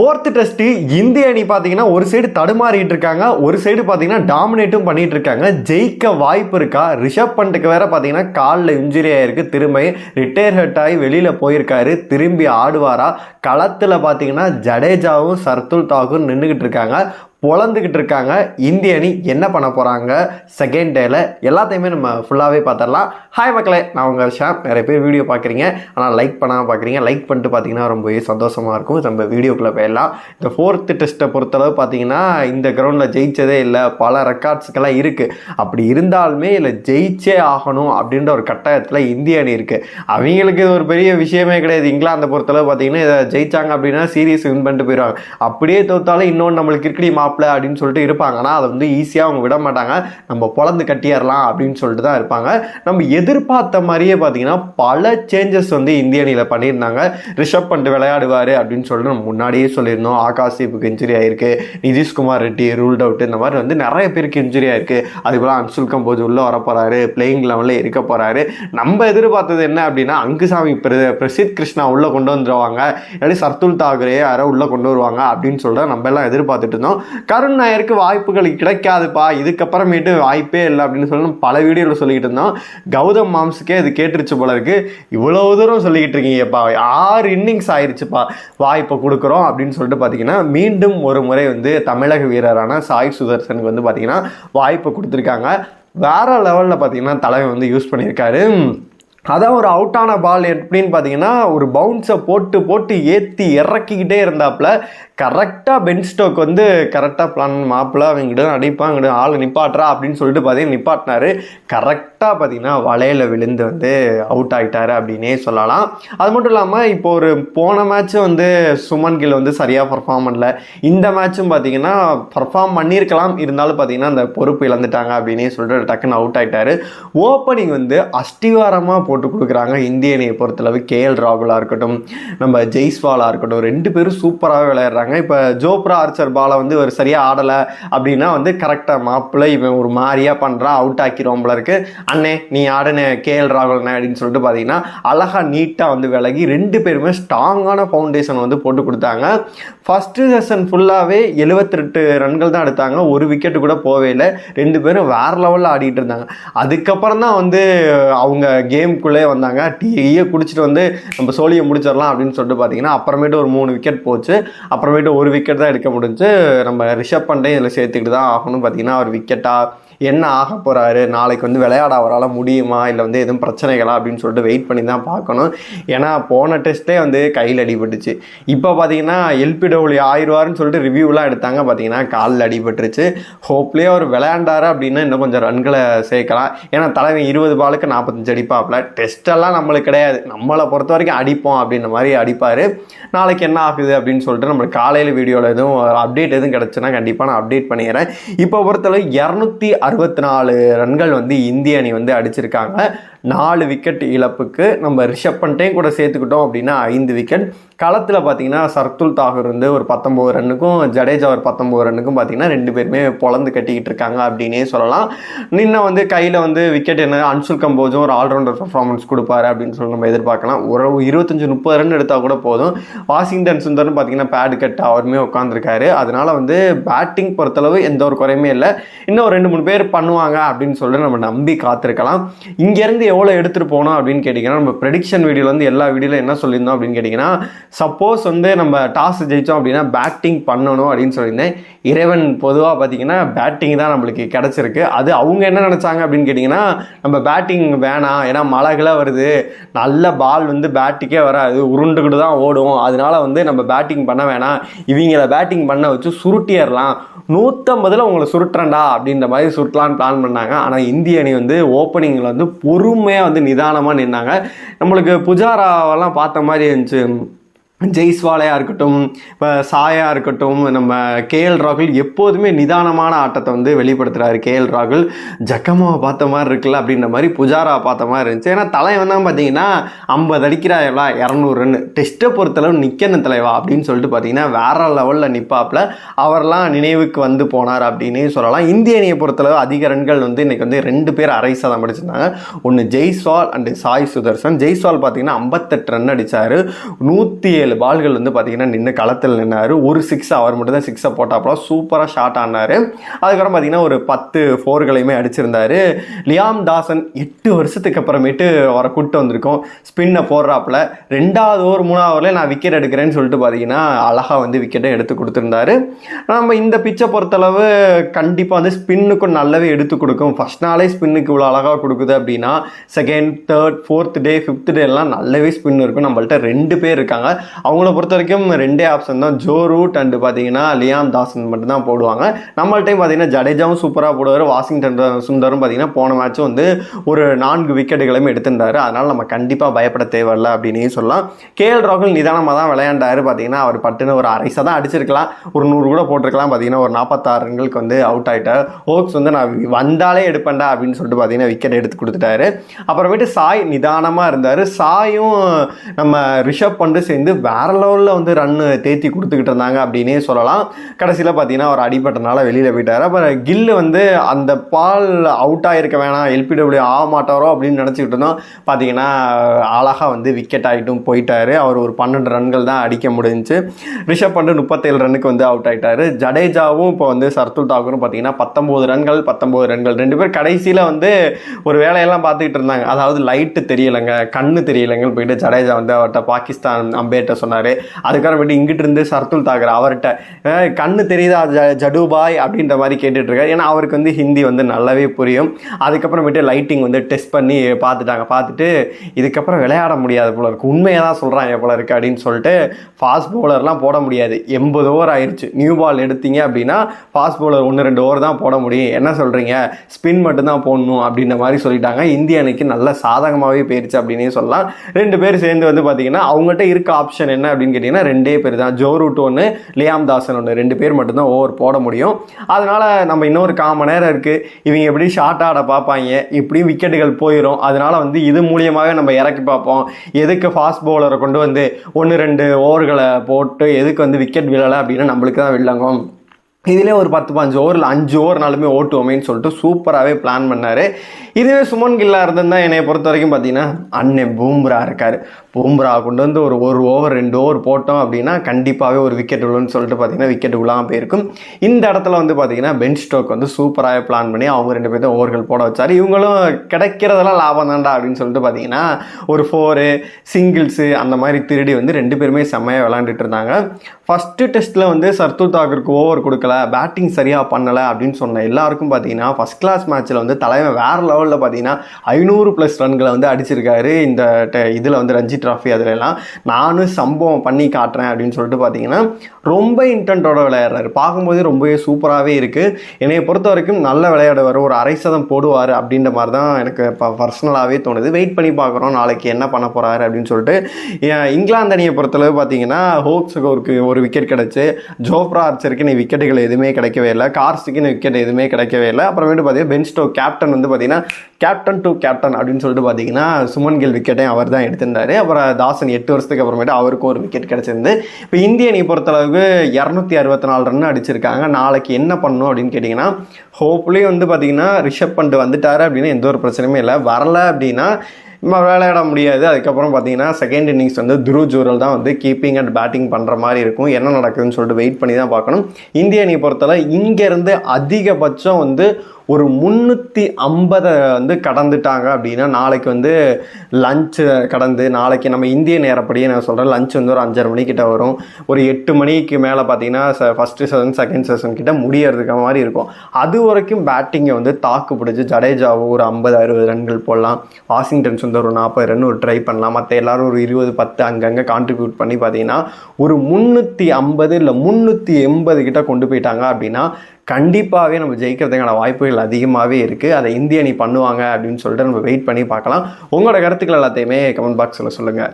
Fourth test இந்திய அணி பார்த்தீங்கன்னா ஒரு சைடு தடுமாறிட்டு இருக்காங்க. ஒரு சைடு பார்த்தீங்கன்னா டாமினேட்டும் பண்ணிட்டு இருக்காங்க. ஜெயிக்க வாய்ப்பு இருக்கா? ரிஷப் பண்ட்டுக்கு வேற பார்த்தீங்கன்னா காலில் இன்ஜுரி ஆயிருக்கு. திரும்ப ரிட்டையர் ஹெட் ஆகி வெளியில் போயிருக்காரு. திரும்பி ஆடுவாரா? களத்தில் பார்த்தீங்கன்னா ஜடேஜாவும் சர்துல் தாக்கூர் நின்றுக்கிட்டு இருக்காங்க. பொழந்துக்கிட்டு இருக்காங்க. இந்திய அணி என்ன பண்ண போகிறாங்க செகண்ட் டேல எல்லாத்தையுமே நம்ம ஃபுல்லாகவே பார்த்துடலாம். ஹாய் மக்களே நான் உங்கள் ஷாம். நிறைய பேர் வீடியோ பார்க்குறீங்க. ஆனால் லைக் பண்ணாமல் பார்க்குறீங்க. லைக் பண்ணிட்டு பார்த்தீங்கன்னா ரொம்பவே சந்தோஷமாக இருக்கும். நம்ம வீடியோக்குள்ளே போயிடலாம். இந்த ஃபோர்த்து டெஸ்ட்டை பொறுத்தளவு பார்த்தீங்கன்னா இந்த கிரவுண்டில் ஜெயிச்சதே இல்லை. பல ரெக்கார்ட்ஸுக்கெல்லாம் இருக்குது அப்படி இருந்தாலுமே இல்லை ஜெயிச்சே ஆகணும் அப்படின்ற ஒரு கட்டாயத்தில் இந்திய அணி இருக்குது அவங்களுக்கு இது ஒரு பெரிய விஷயமே கிடையாது. இங்கிலாந்தை பொறுத்தளவு பார்த்தீங்கன்னா இதை ஜெயிச்சாங்க அப்படின்னா சீரியஸ் வின் பண்ணிட்டு போயிடுவாங்க. அப்படியே தோத்தாலும் இன்னொன்று நம்மளுக்கு கிரிக்கெட் மாப்பிள்ளை அப்படின்னு சொல்லிட்டு இருப்பாங்க. ஆனால் அதை வந்து ஈஸியாக அவங்க விட மாட்டாங்க. நம்ம பொழந்து கட்டிடலாம் அப்படின்னு சொல்லிட்டு தான் இருப்பாங்க. நம்ம எதிர்பார்த்த மாதிரியே பார்த்தீங்கன்னா பல சேஞ்சஸ் வந்து இந்திய அணியில் பண்ணியிருந்தாங்க. ரிஷப் பண்ட் விளையாடுவார் அப்படின்னு சொல்லிட்டு நம்ம முன்னாடியே சொல்லியிருந்தோம். ஆகாஷ் தீப்புக்கு இன்ஜுரி ஆயிருக்கு. நிதிஷ்குமார் ரெட்டி ரூல்ட் அவுட் இந்த மாதிரி வந்து நிறைய பேருக்கு இன்ஜுரி ஆயிருக்கு. அதுபோல் அன்சுல் கம்போஜ் உள்ளே வர போகிறாரு பிளேயிங் லெவலில் இருக்க போகிறாரு நம்ம எதிர்பார்த்தது என்ன அப்படின்னா அங்குசாமி பிர- பிரசித் கிருஷ்ணா உள்ளே கொண்டு வந்துடுவாங்க இல்லாட்டி சர்துல் தாக்கரே யாரோ உள்ளே கொண்டு வருவாங்க அப்படின்னு சொல்லிட்டு நம்ம எல்லாம் எதிர்பார்த்துட்டு இருந்தோம். கருண் நாயருக்கு வாய்ப்புகள் கிடைக்காதுப்பா இதுக்கப்புறமேட்டு வாய்ப்பே இல்லை அப்படின்னு சொல்லி பல வீடியோவில் சொல்லிக்கிட்டு இருந்தோம். கௌதம் மாம்ஸுக்கே இது கேட்டுருச்சு போல இருக்கு. இவ்வளவு தூரம் சொல்லிக்கிட்டு இருக்கீங்கப்பா. ஆறு இன்னிங்ஸ் ஆயிடுச்சுப்பா வாய்ப்பை கொடுக்குறோம் அப்படின்னு சொல்லிட்டு பார்த்தீங்கன்னா மீண்டும் ஒரு முறை வந்து தமிழக வீரரான சாய் சுதர்சனுக்கு வந்து பார்த்தீங்கன்னா வாய்ப்பை கொடுத்துருக்காங்க. வேற லெவலில் பார்த்தீங்கன்னா தலைமை வந்து யூஸ் பண்ணியிருக்காரு. அதான் ஒரு அவுட்டான பால் எப்படின்னு பார்த்தீங்கன்னா ஒரு பவுன்ஸை போட்டு போட்டு ஏற்றி இறக்கிக்கிட்டே இருந்தாப்புல கரெக்டாக பென் ஸ்டோக் வந்து கரெக்டாக பிளான் மாப்பிள்ள அவங்ககிட்ட அடிப்பான் அங்கிட்ட ஆள் நிப்பாட்டுறா அப்படின்னு சொல்லிட்டு பார்த்தீங்கன்னா நிப்பாட்டினாரு. கரெக்டாக பார்த்தீங்கன்னா வலையில் விழுந்து வந்து அவுட் ஆகிட்டாரு அப்படின்னே சொல்லலாம். அது மட்டும் இல்லாமல் இப்போ ஒரு போன மேட்ச்சும் வந்து சுமன் கில் வந்து சரியாக பர்ஃபார்ம் பண்ணல. இந்த மேட்சும் பார்த்தீங்கன்னா பர்ஃபார்ம் பண்ணியிருக்கலாம். இருந்தாலும் பார்த்தீங்கன்னா அந்த பொறுப்பு இழந்துட்டாங்க அப்படின்னே சொல்லிட்டு டக்குன்னு அவுட் ஆகிட்டாரு ஓப்பனிங் வந்து அஸ்திவாரமாக போட்டு கொடுக்குறாங்க இந்திய அணியை பொறுத்தளவு. கேஎல் ராகுலாக இருக்கட்டும் நம்ம ஜெய்ஸ்வாலாக இருக்கட்டும் ரெண்டு பேரும் சூப்பராகவே விளையாடுறாங்க. இப்போ ஜோப்ரா ஆர்ச்சர் பாலை வந்து ஒரு சரியாக ஆடலை அப்படின்னா வந்து கரெக்டாக மாப்பிள்ளை இவன் ஒரு மாதிரியா பண்ணுறான் அவுட் ஆக்கிரும் போல இருக்கு. அண்ணே நீ ஆடுன கேஎல் ராகுல்ண்ணே அப்படின்னு சொல்லிட்டு பார்த்தீங்கன்னா அழகாக நீட்டாக வந்து விலகி ரெண்டு பேருமே ஸ்ட்ராங்கான ஃபவுண்டேஷன் வந்து போட்டு கொடுத்தாங்க. ஃபஸ்ட்டு செஷன் ஃபுல்லாகவே எழுபத்தெட்டு ரன்கள் தான் எடுத்தாங்க. ஒரு விக்கெட்டு கூட போவே இல்லை. ரெண்டு பேரும் வேற லெவலில் ஆடிட்டு இருந்தாங்க. அதுக்கப்புறம் தான் வந்து அவங்க கேமுக்குள்ளே வந்தாங்க. டீயே குடிச்சிட்டு வந்து நம்ம சோழியை முடிச்சிடலாம் அப்படின்னு சொல்லிட்டு பார்த்தீங்கன்னா அப்புறமேட்டு ஒரு மூணு விக்கெட் போச்சு. அப்புறமேட்டு ஒரு விக்கெட் தான் எடுக்க முடிஞ்சு நம்ம ரிஷப் பண்டே இதில் சேர்த்துக்கிட்டு தான் ஆகணும் பார்த்தீங்கன்னா அவர் விக்கெட்டாக என்ன ஆக போகிறாரு நாளைக்கு வந்து விளையாட அவரால் முடியுமா? இல்லை வந்து எதுவும் பிரச்சனைகளா? அப்படின்னு சொல்லிட்டு வெயிட் பண்ணி தான் பார்க்கணும். ஏன்னா போன டெஸ்ட்டே வந்து கையில் அடிபட்டுச்சு. இப்போ பார்த்தீங்கன்னா எல்பிடபிள்யூ ஆயிடுவார்னு சொல்லிட்டு ரிவ்யூலாம் எடுத்தாங்க. பார்த்தீங்கன்னா காலில் அடிபட்டுருச்சு. ஹோப்லேயே அவர் விளையாண்டாரு அப்படின்னா இன்னும் கொஞ்சம் ரன்களை சேர்க்கலாம். ஏன்னா தலைவன் இருபது பாலுக்கு நாற்பத்தஞ்சு அடிப்பாப்புல. டெஸ்ட்டெல்லாம் நம்மளுக்கு கிடையாது. நம்மளை பொறுத்த வரைக்கும் அடிப்போம் அப்படின்ற மாதிரி அடிப்பார். நாளைக்கு என்ன ஆகுது அப்படின்னு சொல்லிட்டு நம்மளுக்கு காலையில் வீடியோவில் எதுவும் அப்டேட் எதுவும் கிடச்சுன்னா கண்டிப்பாக நான் அப்டேட் பண்ணிடுறேன் இப்போ பொறுத்தளவு இரநூத்தி அறுபத்தி நாலு ரன்கள் வந்து இந்திய அணி வந்து அடிச்சிருக்காங்க. நாலு விக்கெட் இழப்புக்கு நம்ம ரிஷப் பண்ட்டையும் கூட சேர்த்துக்கிட்டோம் அப்படின்னா ஐந்து விக்கெட் களத்தில் பார்த்தீங்கன்னா சர்துல் தாகூர் வந்து ஒரு பத்தொம்போது ரன்னுக்கும் ஜடேஜா ஒரு பத்தொம்போது ரன்னுக்கும் பார்த்தீங்கன்னா ரெண்டு பேருமே பொழந்து கட்டிக்கிட்டு இருக்காங்க அப்படின்னே சொல்லலாம். நின்ன வந்து கையில் வந்து விக்கெட் என்ன அன்சுல் கம்போஜும் ஒரு ஆல்ரவுண்டர் பர்ஃபார்மன்ஸ் கொடுப்பாரு அப்படின்னு சொல்லி நம்ம எதிர்பார்க்கலாம். ஒரு இருபத்தஞ்சு முப்பது ரன் எடுத்தால் கூட போதும். வாஷிங்டன் சுந்தர்னு பார்த்தீங்கன்னா பேடு கட் அவருமே உட்காந்துருக்காரு அதனால வந்து பேட்டிங் பொறுத்தளவு எந்த ஒரு குறையுமே இல்லை. இன்னும் ஒரு ரெண்டு மூணு பேர் பண்ணுவாங்க அப்படின்னு சொல்லிட்டு நம்ம நம்பி காத்திருக்கலாம். இங்கேருந்து எவ்வளோ எடுத்துகிட்டு போனோம் அப்படின்னு கேட்டிங்கன்னா நம்ம ப்ரெடிக்ஷன் வீடியோலேருந்து வந்து எல்லா வீடியோவில் என்ன சொல்லியிருந்தோம் அப்படின்னு கேட்டிங்கன்னா சப்போஸ் வந்து நம்ம டாஸ் ஜெயித்தோம் அப்படின்னா பேட்டிங் பண்ணணும் அப்படின்னு சொல்லியிருந்தேன். இறைவன் பொதுவாக பார்த்தீங்கன்னா பேட்டிங் தான் நம்மளுக்கு கிடச்சிருக்கு. அது அவங்க என்ன நினச்சாங்க அப்படின்னு கேட்டிங்கன்னா நம்ம பேட்டிங் வேணாம். ஏன்னா மழைகளாக வருது. நல்ல பால் வந்து பேட்டுக்கே வராது. உருண்டுக்கிட்டு தான் ஓடும். அதனால வந்து நம்ம பேட்டிங் பண்ண வேணாம். இவங்கள பேட்டிங் பண்ண வச்சு சுருட்டிடலாம் நூற்றம்பதில் உங்களை சுருட்டுறேன்டா அப்படின்ற மாதிரி சுருட்டலான்னு பிளான் பண்ணாங்க. ஆனால் இந்திய அணி வந்து ஓப்பனிங்கில் வந்து பொறுமையாக வந்து நிதானமாக நின்னாங்க. நம்மளுக்கு புஜாராவெல்லாம் பார்த்த மாதிரி இருந்துச்சு. ஜெய்ஸ்வாலையாக இருக்கட்டும் இப்போ சாயா இருக்கட்டும் நம்ம கேஎல் ராகுல் எப்போதுமே நிதானமான ஆட்டத்தை வந்து வெளிப்படுத்துகிறாரு கேஎல் ராகுல் ஜக்கமாவை பார்த்த மாதிரி இருக்குல்ல அப்படின்ற மாதிரி புஜாரா பார்த்த மாதிரி இருந்துச்சு. ஏன்னா தலைவன் தான் பார்த்தீங்கன்னா ஐம்பது அடிக்கிறா இரநூறு ரன் டெஸ்ட்டை பொறுத்தளவு நிற்கணும் தலைவா அப்படின்னு சொல்லிட்டு பார்த்தீங்கன்னா வேற லெவலில் நிற்பாப்பில் அவர்லாம் நினைவுக்கு வந்து போனார் அப்படின்னு சொல்லலாம். இந்திய அணியை பொறுத்தளவு அதிக ரன்கள் வந்து இன்றைக்கி வந்து ரெண்டு பேர் அரை சதம் அடிச்சிருந்தாங்க ஒன்று ஜெய்ஸ்வால் அண்டு சாய் சுதர்சன். ஜெய்ஸ்வால் பார்த்தீங்கன்னா ஐம்பத்தெட்டு ரன் அடித்தார் நூற்றி ஏழு ஏழு பால்கள் வந்து பார்த்தீங்கன்னா நின்று களத்தில் நின்னார். ஒரு சிக்ஸ் அவர் மட்டும் தான் சிக்ஸை போட்டாப்புல சூப்பராக ஷாட் ஆனார். அதுக்கப்புறம் பார்த்தீங்கன்னா ஒரு பத்து ஃபோர்களையுமே அடிச்சிருந்தார். லியாம் தாசன் எட்டு வருஷத்துக்கு அப்புறமேட்டு அவரை கூப்பிட்டு வந்திருக்கோம். ஸ்பின்னை போடுறாப்புல. ரெண்டாவது ஓவர் மூணாவது ஓவரில் நான் விக்கெட் எடுக்கிறேன்னு சொல்லிட்டு பார்த்தீங்கன்னா அழகாக வந்து விக்கெட்டை எடுத்து கொடுத்துருந்தாரு. நம்ம இந்த பிச்சை பொறுத்தளவு கண்டிப்பாக வந்து ஸ்பின்னுக்கும் நல்லாவே எடுத்து கொடுக்கும். ஃபஸ்ட் நாளே ஸ்பின்னுக்கு இவ்வளோ அழகாக கொடுக்குது அப்படின்னா second third fourth day fifth day எல்லாம் நல்லாவே ஸ்பின் இருக்கும். நம்மள்ட்ட ரெண்டு பேர் இருக்காங்க. அவங்கள பொறுத்த வரைக்கும் ரெண்டே ஆப்ஷன் தான். ஜோ ரூட் அண்டு பார்த்தீங்கன்னா லியாம் தாசன் மட்டும்தான் போடுவாங்க. நம்மள்டையும் பார்த்தீங்கன்னா ஜடேஜாவும் சூப்பராக போடுவார். வாஷிங்டன் சுந்தரும் பார்த்தீங்கன்னா போன மேட்ச்சும் வந்து ஒரு நான்கு விக்கெட்டுகளையும் எடுத்திருந்தார். அதனால் நம்ம கண்டிப்பாக பயப்பட தேவையில்ல அப்படின்னு சொல்லலாம். கேஎல் ராகுல் நிதானமாக தான் விளையாண்டாரு. பார்த்தீங்கன்னா அவர் பட்டுன்னு ஒரு அரைசா தான் அடிச்சிருக்கலாம். ஒரு நூறு கூட போட்டிருக்கலாம். பார்த்தீங்கன்னா ஒரு நாற்பத்தாறு ரன்களுக்கு வந்து அவுட் ஆகிட்டார் ஹோக்ஸ் வந்து நான் வந்தாலே எடுப்பேன்டா அப்படின்னு சொல்லிட்டு பார்த்தீங்கன்னா விக்கெட் எடுத்து கொடுத்துட்டாரு. அப்புறமேட்டு சாய் நிதானமாக இருந்தார். சாயும் நம்ம ரிஷப் பண்டு சேர்ந்து வேற லெவலில் வந்து ரன்னு தேத்தி கொடுத்துக்கிட்டு இருந்தாங்க அப்படின்னே சொல்லலாம். கடைசியில் பார்த்தீங்கன்னா அவர் அடிபட்டனால வெளியில் போயிட்டார். அப்புறம் கில்லு வந்து அந்த பால் அவுட் ஆகிருக்க வேணாம் எல்பிடபிள்யூ ஆக மாட்டாரோ அப்படின்னு நினச்சிக்கிட்டு இருந்தோம். பார்த்தீங்கன்னா அழகாக வந்து விக்கெட் ஆகிட்டும் போயிட்டார். அவர் ஒரு பன்னெண்டு ரன்கள் தான் அடிக்க முடிஞ்சு ரிஷப் பண்டு முப்பத்தேழு ரன்னுக்கு வந்து அவுட் ஆகிட்டார் ஜடேஜாவும் இப்போ வந்து சர்துல் தாக்கூரும் பார்த்தீங்கன்னா பத்தொம்போது ரன்கள் பத்தொம்போது ரன்கள். ரெண்டு பேர் கடைசியில் வந்து ஒரு வேலையெல்லாம் பார்த்துக்கிட்டு இருந்தாங்க. அதாவது லைட்டு தெரியலைங்க கண்ணு தெரியலைங்கன்னு போயிட்டு ஜடேஜா வந்து அவர்கிட்ட பாகிஸ்தான் அம்பேட்ட சொன்னார். அதுக்கப்புறம் இங்கிட்டு இருந்து சர்துல் தாக்கர் அவர்கிட்ட கண்ணு தெரியுதா ஜ ஜடுபாய்? அப்படின்ற மாதிரி கேட்டுட்டு இருக்காரு ஏன்னா அவருக்கு வந்து ஹிந்தி வந்து நல்லாவே புரியும். அதுக்கப்புறமேட்டு லைட்டிங் வந்து டெஸ்ட் பண்ணி பார்த்துட்டாங்க. பார்த்துட்டு இதுக்கப்புறம் விளையாட முடியாது போல இருக்கு. உண்மையாக தான் சொல்கிறாங்க போல இருக்கு. அப்படின்னு சொல்லிட்டு ஃபாஸ்ட் பவுலர்லாம் போட முடியாது. எண்பது ஓவர் ஆயிடுச்சு நியூ பால் எடுத்தீங்க அப்படின்னா ஃபாஸ்ட் பவுலர் ஒன்று ரெண்டு ஓவர் தான் போட முடியும். என்ன சொல்கிறீங்க ஸ்பின் மட்டும்தான் போடணும் அப்படின்ற மாதிரி சொல்லிட்டாங்க. இந்திய அணிக்கு நல்ல சாதகமாகவே போயிருச்சு அப்படின்னே சொல்லலாம். ரெண்டு பேர் சேர்ந்து வந்து பார்த்தீங்கன்னா அவங்ககிட்ட இருக்க ஆப்ஷன் என்ன அப்படின்னு கேட்டிங்கன்னா ரெண்டே பேர் தான் ஜோ ரூட் ஒன்று லியாம் தாசன் ஒன்று ரெண்டு பேர் மட்டும்தான் ஓவர் போட முடியும். அதனால் நம்ம இன்னொரு காமன் நேரம் இருக்குது இவங்க எப்படி ஷார்ட் ஆட பார்ப்பாங்க? இப்படியும் விக்கெட்டுகள் போயிடும் அதனால் வந்து இது மூலியமாகவே நம்ம இறக்கி பார்ப்போம். எதுக்கு ஃபாஸ்ட் பவுலரை கொண்டு வந்து ஒன்று ரெண்டு ஓவர்களை போட்டு எதுக்கு வந்து விக்கெட் விழலை அப்படின்னா நம்மளுக்கு தான் விளங்கும் இதிலே ஒரு பத்து பாஞ்சு ஓவரில் அஞ்சு ஓவர் நாளுமே ஓட்டுவோமேன்னு சொல்லிட்டு சூப்பராகவே பிளான் பண்ணார். இதுவே சுமன் கில்லா இருந்திருந்தா என்னை பொறுத்த வரைக்கும் பார்த்தீங்கன்னா அண்ணன் பூம்ரா இருக்கார். பூம்ரா கொண்டு வந்து ஒரு ஒரு ஓவர் ரெண்டு ஓவர் போட்டோம் அப்படின்னா கண்டிப்பாகவே ஒரு விக்கெட் விழுன்னு சொல்லிட்டு பார்த்தீங்கன்னா விக்கெட் விழாமல் போயிருக்கும். இந்த இடத்துல வந்து பார்த்தீங்கன்னா பென் ஸ்டோக் வந்து சூப்பராகவே பிளான் பண்ணி அவங்க ரெண்டு பேரும் ஓவர்கள் போட வச்சார். இவங்களும் கிடைக்கிறதெல்லாம் லாபம் தான்டா அப்படின்னு சொல்லிட்டு பார்த்தீங்கன்னா ஒரு ஃபோரு சிங்கிள்ஸு அந்த மாதிரி திருடி வந்து ரெண்டு பேருமே செம்மையாக விளாண்டுட்டு இருந்தாங்க. ஃபஸ்ட்டு டெஸ்ட்டில் வந்து சர்துல் தாக்கருக்கு ஓவர் கொடுக்கல. பேட்டிங் சரியாக பண்ணலை அப்படின்னு சொன்ன எல்லாருக்கும் பார்த்தீங்கன்னா ஃபஸ்ட் கிளாஸ் மேட்ச்சில் வந்து தலைவன் வேறு லெவலில் பார்த்தீங்கன்னா ஐநூறு ப்ளஸ் ரன்களை வந்து அடிச்சிருக்காரு. இந்த இதில் வந்து ரஞ்சி ட்ராஃபி அதுலெல்லாம் நானும் சம்பவம் பண்ணி காட்டுறேன் அப்படின்னு சொல்லிட்டு பார்த்தீங்கன்னா ரொம்ப இன்டென்ட்டோட விளையாடுறாரு. பார்க்கும்போதே ரொம்பவே சூப்பராகவே இருக்குது என்னையை பொறுத்த வரைக்கும் நல்ல விளையாடுவார். ஒரு அரை சதம் போடுவார் அப்படின்ற மாதிரி தான் எனக்கு இப்போ பர்சனலாகவே தோணுது. வெயிட் பண்ணி பார்க்குறோம். நாளைக்கு என்ன பண்ண போகிறாரு அப்படின்னு சொல்லிட்டு இங்கிலாந்து அணியை பொறுத்தளவு பார்த்தீங்கன்னா ஹோப்ஸுக்கு ஒரு ஒரு விக்கெட் கிடச்சி ஜோப்ரா ஆர்ச்சருக்கு நீ விக்கெட்டுகள் எதுவுமே கிடைக்கவே இல்லை. கார்ஸுக்குன்னு விக்கெட் எதுவுமே கிடைக்கவே இல்லை. அப்புறமேட்டு பார்த்தீங்கன்னா பென் ஸ்டோக் கேப்டன் வந்து பார்த்தீங்கன்னா கேப்டன் டு கேப்டன் அப்படின்னு சொல்லிட்டு பார்த்தீங்கன்னா சுமன் கில் விக்கெட்டையும் அவர் தான் எடுத்திருந்தார். அப்புறம் தாசன் எட்டு வருஷத்துக்கு அப்புறமேட்டு அவருக்கும் ஒரு விக்கெட் கிடச்சிருந்து இப்போ இந்திய அணி பொறுத்தளவுக்கு இரநூத்தி அறுபத்தி நாலு ரன் அடிச்சிருக்காங்க. நாளைக்கு என்ன பண்ணணும் அப்படின்னு கேட்டிங்கன்னா ஹோப்ஃபுல்லி வந்து பார்த்தீங்கன்னா ரிஷப் பண்ட் வந்துட்டார் அப்படின்னா எந்த ஒரு பிரச்சனையுமே இல்லை. வரல அப்படின்னா விளையாட முடியாது. அதுக்கப்புறம் பார்த்தீங்கன்னா செகண்ட் இன்னிங்ஸ் வந்து துரு ஜூரல் தான் வந்து கீப்பிங் அண்ட் பேட்டிங் பண்ணுற மாதிரி இருக்கும். என்ன நடக்குதுன்னு சொல்லிட்டு வெயிட் பண்ணி தான் பார்க்கணும். இந்திய அணியை பொறுத்தவரை இங்கேருந்து அதிகபட்சம் வந்து ஒரு முந்நூற்றி ஐம்பதை வந்து கடந்துட்டாங்க அப்படின்னா நாளைக்கு வந்து லஞ்சு கடந்து நாளைக்கு நம்ம இந்திய நேரப்படியே நான் சொல்கிறேன் லஞ்ச் வந்து ஒரு அஞ்சரை மணிக்கிட்ட வரும். ஒரு எட்டு மணிக்கு மேலே பார்த்தீங்கன்னா ஃபஸ்ட்டு செஷன் செகண்ட் செஷன் கிட்ட முடியறதுக்கு மாதிரி இருக்கும். அது வரைக்கும் பேட்டிங்கை வந்து தாக்கு பிடிச்சி ஜடேஜாவோ ஒரு ஐம்பது அறுபது ரன்கள் போடலாம். வாஷிங்டன் சுந்தர் ஒரு நாற்பது ரன் ஒரு ட்ரை பண்ணலாம். மற்ற எல்லோரும் ஒரு இருபது பத்து அங்கங்கே கான்ட்ரிபியூட் பண்ணி பார்த்தீங்கன்னா ஒரு முந்நூற்றி ஐம்பது இல்லை முந்நூற்றி எண்பது கிட்ட கொண்டு போயிட்டாங்க அப்படின்னா கண்டிப்பாகவே நம்ம ஜெயிக்கிறதுக்கான வாய்ப்புகள் அதிகமாகவே இருக்குது அதை இந்திய அணி பண்ணுவாங்க அப்படின்னு சொல்லிட்டு நம்ம வெயிட் பண்ணி பார்க்கலாம். உங்களோட கருத்துக்கள் எல்லாத்தையுமே கமெண்ட் பாக்ஸில் சொல்லுங்கள்